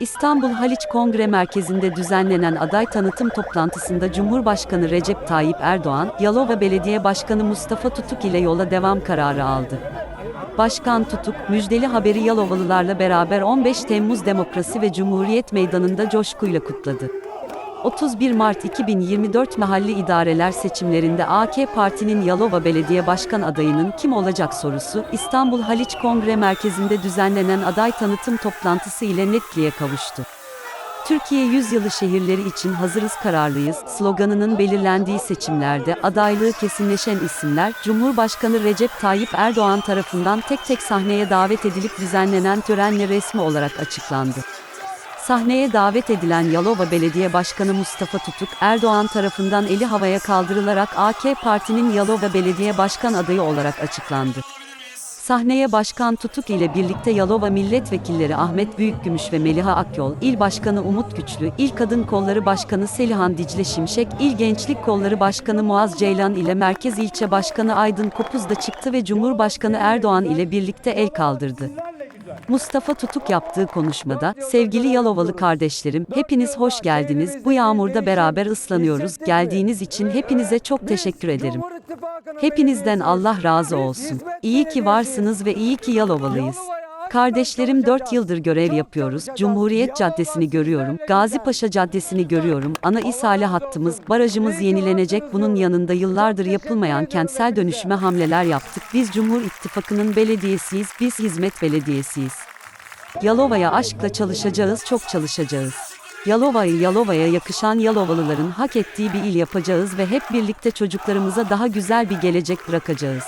İstanbul Haliç Kongre Merkezi'nde düzenlenen aday tanıtım toplantısında Cumhurbaşkanı Recep Tayyip Erdoğan, Yalova Belediye Başkanı Mustafa Tutuk ile yola devam kararı aldı. Başkan Tutuk, müjdeli haberi Yalovalılarla beraber 15 Temmuz Demokrasi ve Cumhuriyet Meydanı'nda coşkuyla kutladı. 31 Mart 2024 mahalli idareler seçimlerinde AK Parti'nin Yalova Belediye Başkan adayının kim olacak sorusu, İstanbul Haliç Kongre Merkezi'nde düzenlenen aday tanıtım toplantısı ile netliğe kavuştu. Türkiye Yüzyılı Şehirleri için hazırız kararlıyız sloganının belirlendiği seçimlerde adaylığı kesinleşen isimler, Cumhurbaşkanı Recep Tayyip Erdoğan tarafından tek tek sahneye davet edilip düzenlenen törenle resmi olarak açıklandı. Sahneye davet edilen Yalova Belediye Başkanı Mustafa Tutuk, Erdoğan tarafından eli havaya kaldırılarak AK Parti'nin Yalova Belediye Başkan adayı olarak açıklandı. Sahneye Başkan Tutuk ile birlikte Yalova Milletvekilleri Ahmet Büyükgümüş ve Meliha Akyol, İl Başkanı Umut Güçlü, İl Kadın Kolları Başkanı Selihan Dicle Şimşek, İl Gençlik Kolları Başkanı Muaz Ceylan ile Merkez İlçe Başkanı Aydın Kopuz da çıktı ve Cumhurbaşkanı Erdoğan ile birlikte el kaldırdı. Mustafa Tutuk yaptığı konuşmada, sevgili Yalovalı kardeşlerim, hepiniz hoş geldiniz, bu yağmurda beraber ıslanıyoruz, geldiğiniz için hepinize çok teşekkür ederim. Hepinizden Allah razı olsun. İyi ki varsınız ve iyi ki Yalovalıyız. Kardeşlerim 4 yıldır görev yapıyoruz. Cumhuriyet Caddesi'ni görüyorum, Gazi Paşa Caddesi'ni görüyorum. Ana ishale hattımız, barajımız yenilenecek. Bunun yanında yıllardır yapılmayan kentsel dönüşüme hamleler yaptık. Biz Cumhur İttifakı'nın belediyesiyiz, biz hizmet belediyesiyiz. Yalova'ya aşkla çalışacağız, çok çalışacağız. Yalova'yı Yalova'ya yakışan Yalovalıların hak ettiği bir il yapacağız ve hep birlikte çocuklarımıza daha güzel bir gelecek bırakacağız.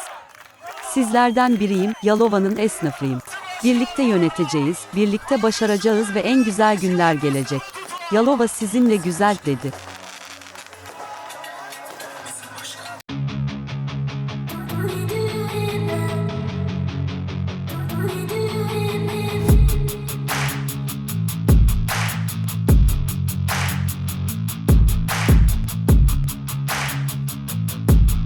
Sizlerden biriyim, Yalova'nın esnafıyım. Birlikte yöneteceğiz, birlikte başaracağız ve en güzel günler gelecek. Yalova sizinle güzel dedi.